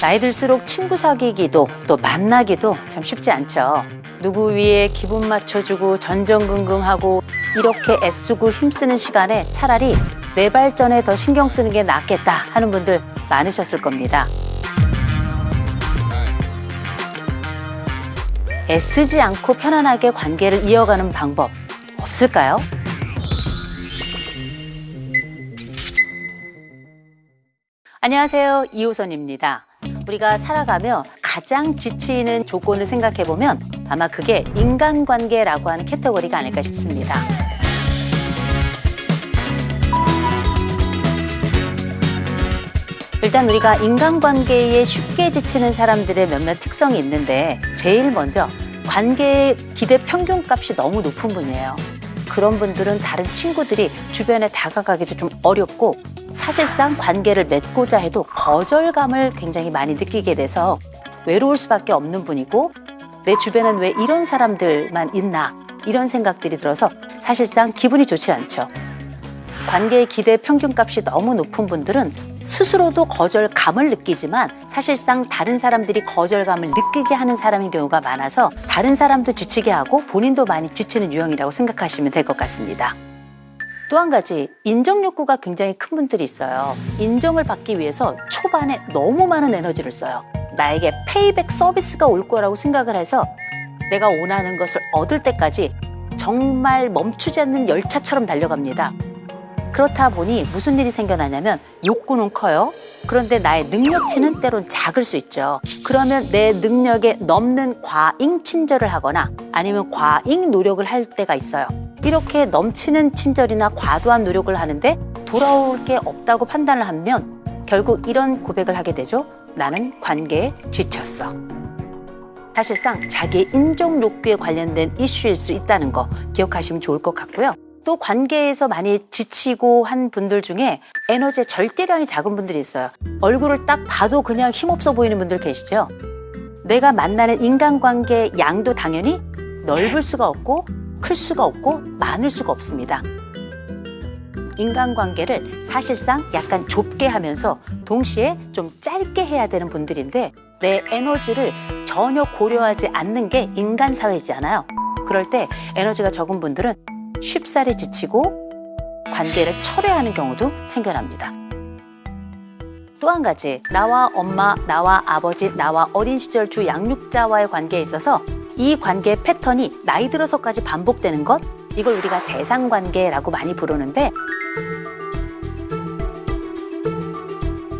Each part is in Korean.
나이 들수록 친구 사귀기도 또 만나기도 참 쉽지 않죠. 누구 위에 기분 맞춰주고 전전긍긍하고 이렇게 애쓰고 힘쓰는 시간에 차라리 내 발전에 더 신경 쓰는 게 낫겠다 하는 분들 많으셨을 겁니다. 애쓰지 않고 편안하게 관계를 이어가는 방법 없을까요? 안녕하세요. 이호선입니다. 우리가 살아가며 가장 지치는 조건을 생각해 보면 아마 그게 인간관계라고 하는 캐테고리가 아닐까 싶습니다. 일단 우리가 인간관계에 쉽게 지치는 사람들의 몇몇 특성이 있는데 제일 먼저 관계의 기대 평균값이 너무 높은 분이에요. 그런 분들은 다른 친구들이 주변에 다가가기도 좀 어렵고 사실상 관계를 맺고자 해도 거절감을 굉장히 많이 느끼게 돼서 외로울 수밖에 없는 분이고 내 주변엔 왜 이런 사람들만 있나 이런 생각들이 들어서 사실상 기분이 좋지 않죠. 관계의 기대 평균값이 너무 높은 분들은 스스로도 거절감을 느끼지만 사실상 다른 사람들이 거절감을 느끼게 하는 사람인 경우가 많아서 다른 사람도 지치게 하고 본인도 많이 지치는 유형이라고 생각하시면 될 것 같습니다. 또 한 가지 인정 욕구가 굉장히 큰 분들이 있어요. 인정을 받기 위해서 초반에 너무 많은 에너지를 써요. 나에게 페이백 서비스가 올 거라고 생각을 해서 내가 원하는 것을 얻을 때까지 정말 멈추지 않는 열차처럼 달려갑니다. 그렇다 보니 무슨 일이 생겨나냐면 욕구는 커요. 그런데 나의 능력치는 때론 작을 수 있죠. 그러면 내 능력에 넘는 과잉 친절을 하거나 아니면 과잉 노력을 할 때가 있어요. 이렇게 넘치는 친절이나 과도한 노력을 하는데 돌아올 게 없다고 판단을 하면 결국 이런 고백을 하게 되죠. 나는 관계에 지쳤어. 사실상 자기의 인정 욕구에 관련된 이슈일 수 있다는 거 기억하시면 좋을 것 같고요. 또 관계에서 많이 지치고 한 분들 중에 에너지의 절대량이 작은 분들이 있어요. 얼굴을 딱 봐도 그냥 힘없어 보이는 분들 계시죠? 내가 만나는 인간관계 양도 당연히 넓을 수가 없고 클 수가 없고 많을 수가 없습니다. 인간관계를 사실상 약간 좁게 하면서 동시에 좀 짧게 해야 되는 분들인데 내 에너지를 전혀 고려하지 않는 게 인간 사회잖아요. 그럴 때 에너지가 적은 분들은 쉽사리 지치고 관계를 철회하는 경우도 생겨납니다. 또 한 가지, 나와 엄마, 나와 아버지, 나와 어린 시절 주 양육자와의 관계에 있어서 이 관계 패턴이 나이 들어서까지 반복되는 것, 이걸 우리가 대상 관계라고 많이 부르는데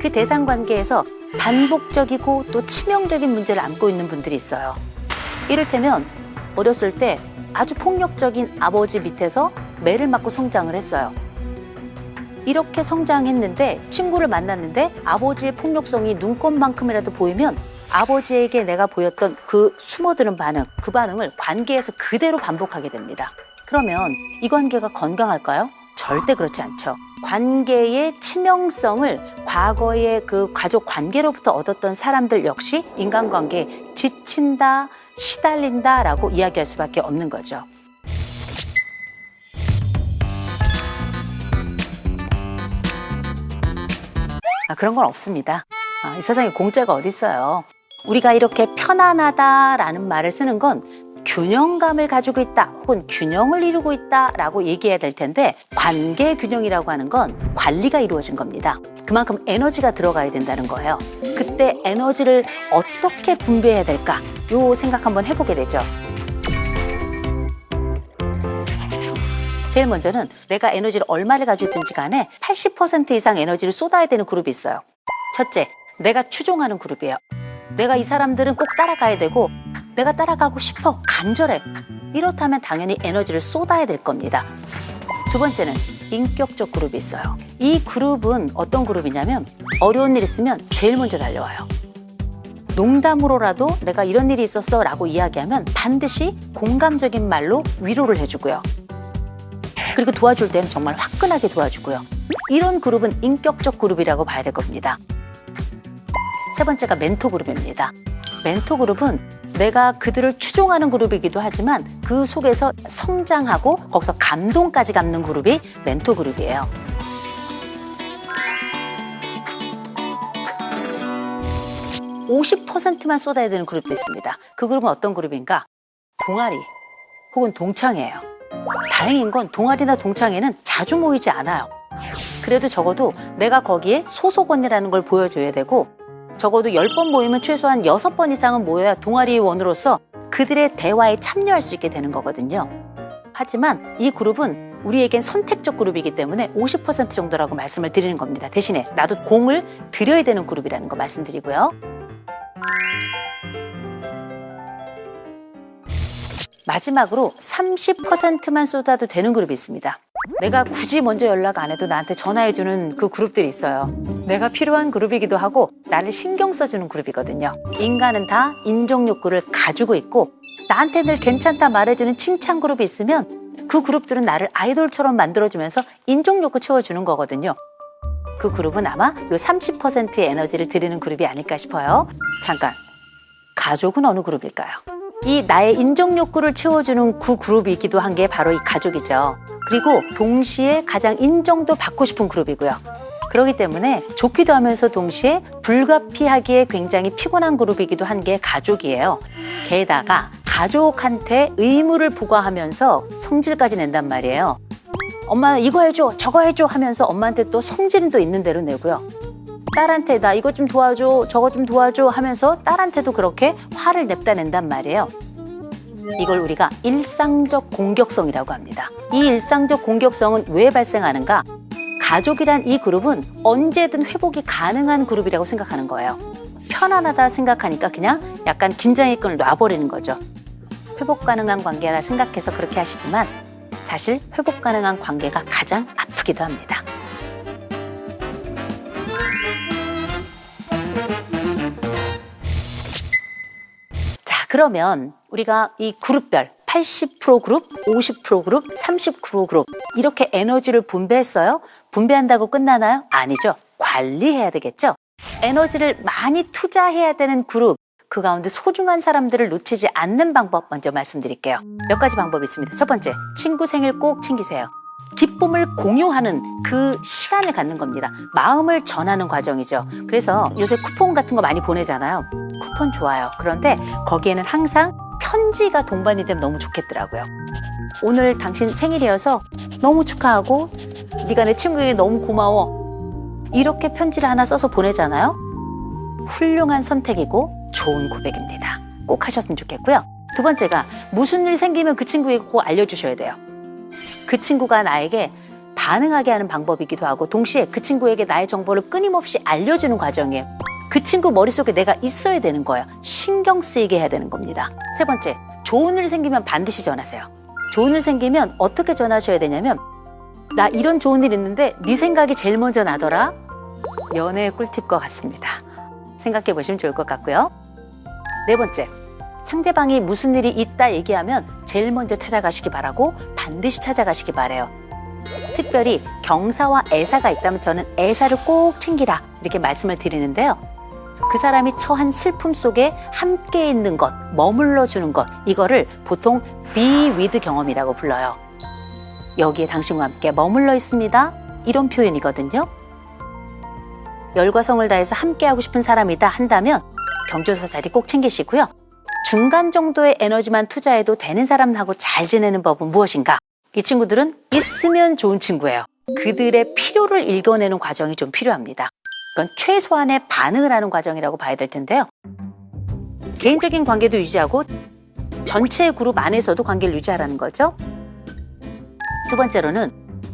그 대상 관계에서 반복적이고 또 치명적인 문제를 안고 있는 분들이 있어요. 이를테면 어렸을 때 아주 폭력적인 아버지 밑에서 매를 맞고 성장을 했어요. 이렇게 성장했는데 친구를 만났는데 아버지의 폭력성이 눈꽃만큼이라도 보이면 아버지에게 내가 보였던 그 숨어드는 반응, 그 반응을 관계에서 그대로 반복하게 됩니다. 그러면 이 관계가 건강할까요? 절대 그렇지 않죠. 관계의 치명성을 과거의 그 가족 관계로부터 얻었던 사람들 역시 인간관계에 지친다, 시달린다라고 이야기할 수밖에 없는 거죠. 그런 건 없습니다. 아, 이 세상에 공짜가 어디 있어요. 우리가 이렇게 편안하다라는 말을 쓰는 건 균형감을 가지고 있다 혹은 균형을 이루고 있다라고 얘기해야 될 텐데 관계 균형이라고 하는 건 관리가 이루어진 겁니다. 그만큼 에너지가 들어가야 된다는 거예요. 그때 에너지를 어떻게 분배해야 될까? 요 생각 한번 해보게 되죠. 제일 먼저는 내가 에너지를 얼마를 가지고 있든지 간에 80% 이상 에너지를 쏟아야 되는 그룹이 있어요. 첫째, 내가 추종하는 그룹이에요. 내가 이 사람들은 꼭 따라가야 되고 내가 따라가고 싶어 간절해 이렇다면 당연히 에너지를 쏟아야 될 겁니다. 두 번째는 인격적 그룹이 있어요. 이 그룹은 어떤 그룹이냐면 어려운 일 있으면 제일 먼저 달려와요. 농담으로라도 내가 이런 일이 있었어 라고 이야기하면 반드시 공감적인 말로 위로를 해주고요. 그리고 도와줄 때는 정말 화끈하게 도와주고요. 이런 그룹은 인격적 그룹이라고 봐야 될 겁니다. 세 번째가 멘토 그룹입니다. 멘토 그룹은 내가 그들을 추종하는 그룹이기도 하지만 그 속에서 성장하고 거기서 감동까지 갖는 그룹이 멘토 그룹이에요. 50%만 쏟아야 되는 그룹도 있습니다. 그 그룹은 어떤 그룹인가? 동아리 혹은 동창회예요. 다행인 건 동아리나 동창회는 자주 모이지 않아요. 그래도 적어도 내가 거기에 소속 원이라는 걸 보여줘야 되고 적어도 10번 모이면 최소한 6번 이상은 모여야 동아리원으로서 그들의 대화에 참여할 수 있게 되는 거거든요. 하지만 이 그룹은 우리에겐 선택적 그룹이기 때문에 50% 정도라고 말씀을 드리는 겁니다. 대신에 나도 공을 들여야 되는 그룹이라는 거 말씀드리고요. 마지막으로 30%만 쏟아도 되는 그룹이 있습니다. 내가 굳이 먼저 연락 안 해도 나한테 전화해주는 그 그룹들이 있어요. 내가 필요한 그룹이기도 하고 나를 신경 써주는 그룹이거든요. 인간은 다 인정 욕구를 가지고 있고 나한테 늘 괜찮다 말해주는 칭찬 그룹이 있으면 그 그룹들은 나를 아이돌처럼 만들어주면서 인정 욕구 채워주는 거거든요. 그 그룹은 아마 요 30%의 에너지를 드리는 그룹이 아닐까 싶어요. 잠깐. 가족은 어느 그룹일까요? 이 나의 인정 욕구를 채워주는 그 그룹이기도 한 게 바로 이 가족이죠. 그리고 동시에 가장 인정도 받고 싶은 그룹이고요. 그렇기 때문에 좋기도 하면서 동시에 불가피하기에 굉장히 피곤한 그룹이기도 한 게 가족이에요. 게다가 가족한테 의무를 부과하면서 성질까지 낸단 말이에요. 엄마 이거 해줘 저거 해줘 하면서 엄마한테 또 성질은 또 있는 대로 내고요. 딸한테 나 이것 좀 도와줘 저것 좀 도와줘 하면서 딸한테도 그렇게 화를 냅다 낸단 말이에요. 이걸 우리가 일상적 공격성이라고 합니다. 이 일상적 공격성은 왜 발생하는가? 가족이란 이 그룹은 언제든 회복이 가능한 그룹이라고 생각하는 거예요. 편안하다 생각하니까 그냥 약간 긴장의 끈을 놔버리는 거죠. 회복 가능한 관계라 생각해서 그렇게 하시지만 사실 회복 가능한 관계가 가장 아프기도 합니다. 그러면 우리가 이 그룹별 80% 그룹, 50% 그룹, 39% 그룹 이렇게 에너지를 분배했어요. 분배한다고 끝나나요? 아니죠. 관리해야 되겠죠. 에너지를 많이 투자해야 되는 그룹, 그 가운데 소중한 사람들을 놓치지 않는 방법 먼저 말씀드릴게요. 몇 가지 방법이 있습니다. 첫 번째, 친구 생일 꼭 챙기세요. 기쁨을 공유하는 그 시간을 갖는 겁니다. 마음을 전하는 과정이죠. 그래서 요새 쿠폰 같은 거 많이 보내잖아요. 쿠폰 좋아요. 그런데 거기에는 항상 편지가 동반이 되면 너무 좋겠더라고요. 오늘 당신 생일이어서 너무 축하하고 네가 내 친구에게 너무 고마워. 이렇게 편지를 하나 써서 보내잖아요. 훌륭한 선택이고 좋은 고백입니다. 꼭 하셨으면 좋겠고요. 두 번째가 무슨 일 생기면 그 친구에게 꼭 알려주셔야 돼요. 그 친구가 나에게 반응하게 하는 방법이기도 하고 동시에 그 친구에게 나의 정보를 끊임없이 알려주는 과정이에요. 그 친구 머릿속에 내가 있어야 되는 거예요. 신경 쓰이게 해야 되는 겁니다. 세 번째, 좋은 일 생기면 반드시 전하세요. 좋은 일 생기면 어떻게 전하셔야 되냐면 나 이런 좋은 일 있는데 네 생각이 제일 먼저 나더라. 연애의 꿀팁과 같습니다. 생각해 보시면 좋을 것 같고요. 네 번째, 상대방이 무슨 일이 있다 얘기하면 제일 먼저 찾아가시기 바라고 반드시 찾아가시기 바래요. 특별히 경사와 애사가 있다면 저는 애사를 꼭 챙기라 이렇게 말씀을 드리는데요. 그 사람이 처한 슬픔 속에 함께 있는 것, 머물러 주는 것, 이거를 보통 be with 경험이라고 불러요. 여기에 당신과 함께 머물러 있습니다. 이런 표현이거든요. 열과 성을 다해서 함께하고 싶은 사람이다 한다면 경조사 자리 꼭 챙기시고요. 중간 정도의 에너지만 투자해도 되는 사람하고 잘 지내는 법은 무엇인가? 이 친구들은 있으면 좋은 친구예요. 그들의 필요를 읽어내는 과정이 좀 필요합니다. 그건 최소한의 반응을 하는 과정이라고 봐야 될 텐데요. 개인적인 관계도 유지하고 전체 그룹 안에서도 관계를 유지하라는 거죠. 두 번째로는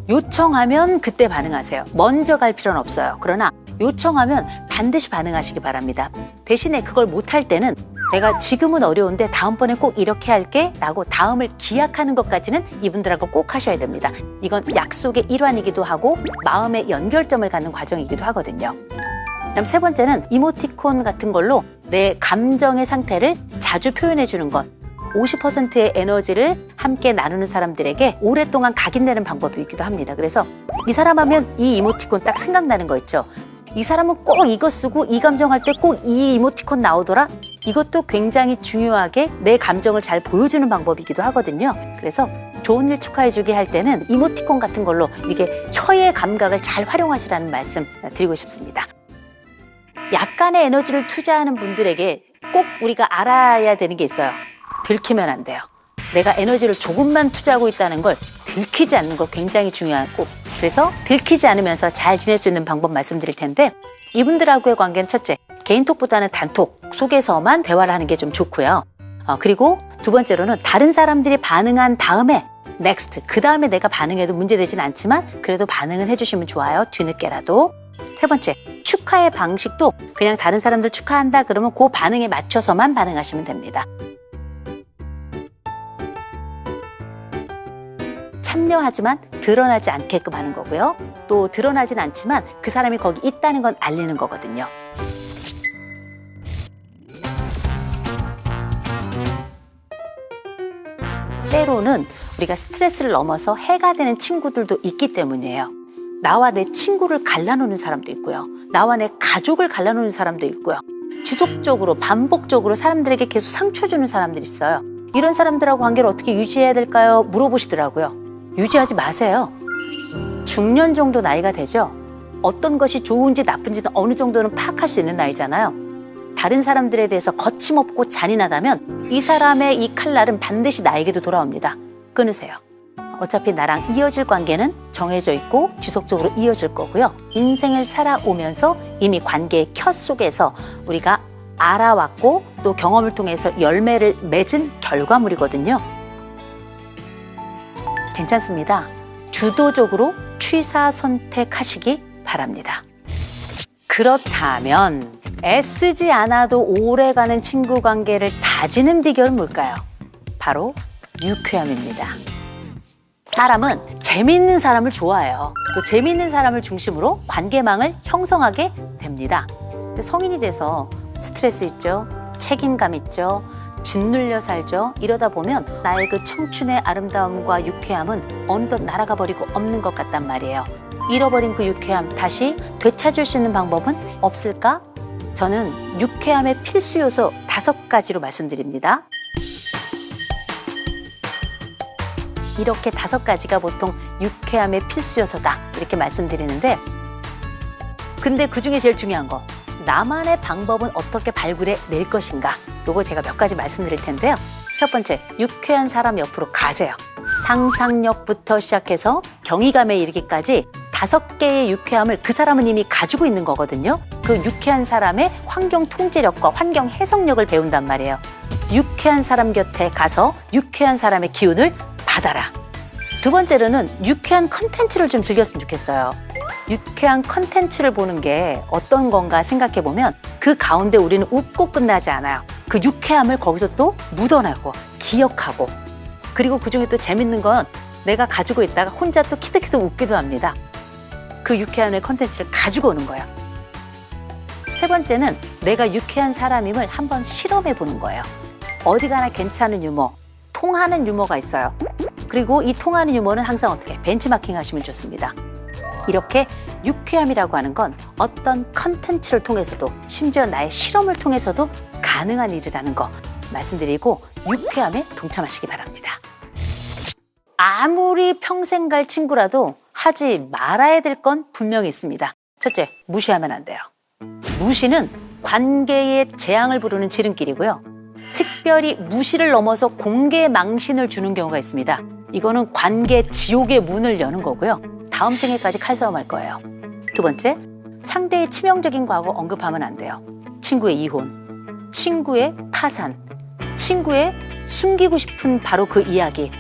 요청하면 그때 반응하세요. 먼저 갈 필요는 없어요. 그러나 요청하면 반드시 반응하시기 바랍니다. 대신에 그걸 못할 때는 내가 지금은 어려운데 다음번에 꼭 이렇게 할게 라고 다음을 기약하는 것까지는 이분들하고 꼭 하셔야 됩니다. 이건 약속의 일환이기도 하고 마음의 연결점을 갖는 과정이기도 하거든요. 그다음 세 번째는 이모티콘 같은 걸로 내 감정의 상태를 자주 표현해 주는 것. 50%의 에너지를 함께 나누는 사람들에게 오랫동안 각인되는 방법이기도 합니다. 그래서 이 사람 하면 이 이모티콘 딱 생각나는 거 있죠. 이 사람은 꼭 이거 쓰고 이 감정할 때 꼭 이 이모티콘 나오더라. 이것도 굉장히 중요하게 내 감정을 잘 보여주는 방법이기도 하거든요. 그래서 좋은 일 축하해주기 할 때는 이모티콘 같은 걸로 이게 혀의 감각을 잘 활용하시라는 말씀 드리고 싶습니다. 약간의 에너지를 투자하는 분들에게 꼭 우리가 알아야 되는 게 있어요. 들키면 안 돼요. 내가 에너지를 조금만 투자하고 있다는 걸 들키지 않는 거 굉장히 중요하고 그래서 들키지 않으면서 잘 지낼 수 있는 방법 말씀드릴 텐데 이분들하고의 관계는 첫째 개인톡보다는 단톡 속에서만 대화를 하는 게 좀 좋고요. 어, 그리고 두 번째로는 다른 사람들이 반응한 다음에 넥스트 그 다음에 내가 반응해도 문제되진 않지만 그래도 반응은 해주시면 좋아요. 뒤늦게라도. 세 번째 축하의 방식도 그냥 다른 사람들 축하한다 그러면 그 반응에 맞춰서만 반응하시면 됩니다. 참여하지만 드러나지 않게끔 하는 거고요. 또 드러나진 않지만 그 사람이 거기 있다는 건 알리는 거거든요 때로는 우리가 스트레스를 넘어서 해가 되는 친구들도 있기 때문이에요. 나와 내 친구를 갈라놓는 사람도 있고요. 나와 내 가족을 갈라놓는 사람도 있고요. 지속적으로 반복적으로 사람들에게 계속 상처 주는 사람들이 있어요. 이런 사람들하고 관계를 어떻게 유지해야 될까요? 물어보시더라고요. 유지하지 마세요. 중년 정도 나이가 되죠. 어떤 것이 좋은지 나쁜지는 어느 정도는 파악할 수 있는 나이잖아요. 다른 사람들에 대해서 거침없고 잔인하다면 이 사람의 이 칼날은 반드시 나에게도 돌아옵니다. 끊으세요. 어차피 나랑 이어질 관계는 정해져 있고 지속적으로 이어질 거고요. 인생을 살아오면서 이미 관계의 켜 속에서 우리가 알아왔고 또 경험을 통해서 열매를 맺은 결과물이거든요. 괜찮습니다. 주도적으로 취사 선택하시기 바랍니다. 그렇다면 애쓰지 않아도 오래가는 친구 관계를 다지는 비결은 뭘까요? 바로 유쾌함입니다. 사람은 재미있는 사람을 좋아해요. 또 재미있는 사람을 중심으로 관계망을 형성하게 됩니다. 성인이 돼서 스트레스 있죠? 책임감 있죠? 짓눌려 살죠? 이러다 보면 나의 그 청춘의 아름다움과 유쾌함은 어느덧 날아가 버리고 없는 것 같단 말이에요. 잃어버린 그 유쾌함 다시 되찾을 수 있는 방법은 없을까? 저는 유쾌함의 필수 요소 다섯 가지로 말씀드립니다. 이렇게 다섯 가지가 보통 유쾌함의 필수 요소다. 이렇게 말씀드리는데, 근데 그 중에 제일 중요한 거, 나만의 방법은 어떻게 발굴해 낼 것인가. 요거 제가 몇 가지 말씀드릴 텐데요. 첫 번째, 유쾌한 사람 옆으로 가세요. 상상력부터 시작해서 경이감에 이르기까지 다섯 개의 유쾌함을 그 사람은 이미 가지고 있는 거거든요. 그 유쾌한 사람의 환경 통제력과 환경 해석력을 배운단 말이에요. 유쾌한 사람 곁에 가서 유쾌한 사람의 기운을 받아라. 두 번째로는 유쾌한 컨텐츠를 좀 즐겼으면 좋겠어요. 유쾌한 컨텐츠를 보는 게 어떤 건가 생각해 보면 그 가운데 우리는 웃고 끝나지 않아요. 그 유쾌함을 거기서 또 묻어나고 기억하고 그리고 그 중에 또 재밌는 건 내가 가지고 있다가 혼자 또 키득키득 웃기도 합니다. 그 유쾌함의 컨텐츠를 가지고 오는 거예요. 세 번째는 내가 유쾌한 사람임을 한번 실험해 보는 거예요. 어디 가나 괜찮은 유머, 통하는 유머가 있어요. 그리고 이 통하는 유머는 항상 어떻게 벤치마킹 하시면 좋습니다. 이렇게 유쾌함이라고 하는 건 어떤 컨텐츠를 통해서도 심지어 나의 실험을 통해서도 가능한 일이라는 거 말씀드리고 유쾌함에 동참하시기 바랍니다. 아무리 평생 갈 친구라도 하지 말아야 될 건 분명히 있습니다. 첫째, 무시하면 안 돼요. 무시는 관계의 재앙을 부르는 지름길이고요. 특별히 무시를 넘어서 공개 망신을 주는 경우가 있습니다. 이거는 관계 지옥의 문을 여는 거고요. 다음 생에까지 칼싸움할 거예요. 두 번째, 상대의 치명적인 과거 언급하면 안 돼요. 친구의 이혼, 친구의 파산, 친구의 숨기고 싶은 바로 그 이야기.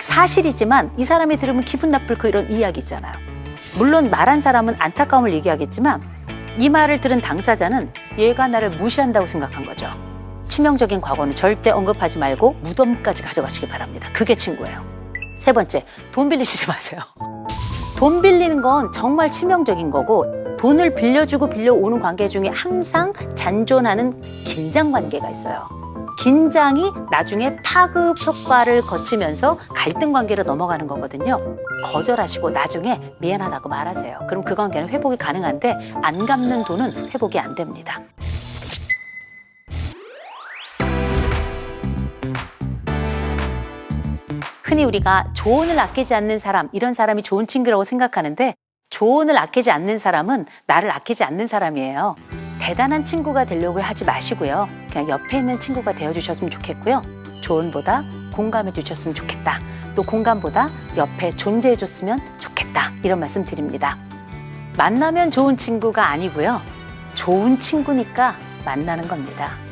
사실이지만 이 사람이 들으면 기분 나쁠 그 이런 이야기 있잖아요. 물론 말한 사람은 안타까움을 얘기하겠지만 이 말을 들은 당사자는 얘가 나를 무시한다고 생각한 거죠. 치명적인 과거는 절대 언급하지 말고 무덤까지 가져가시기 바랍니다. 그게 친구예요. 세 번째, 돈 빌리시지 마세요. 돈 빌리는 건 정말 치명적인 거고 돈을 빌려주고 빌려오는 관계 중에 항상 잔존하는 긴장 관계가 있어요. 긴장이 나중에 파급 효과를 거치면서 갈등 관계로 넘어가는 거거든요. 거절하시고 나중에 미안하다고 말하세요. 그럼 그 관계는 회복이 가능한데 안 갚는 돈은 회복이 안 됩니다. 흔히 우리가 조언을 아끼지 않는 사람, 이런 사람이 좋은 친구라고 생각하는데 조언을 아끼지 않는 사람은 나를 아끼지 않는 사람이에요. 대단한 친구가 되려고 하지 마시고요. 그냥 옆에 있는 친구가 되어주셨으면 좋겠고요. 조언보다 공감해 주셨으면 좋겠다. 또 공감보다 옆에 존재해 줬으면 좋겠다. 이런 말씀 드립니다. 만나면 좋은 친구가 아니고요. 좋은 친구니까 만나는 겁니다.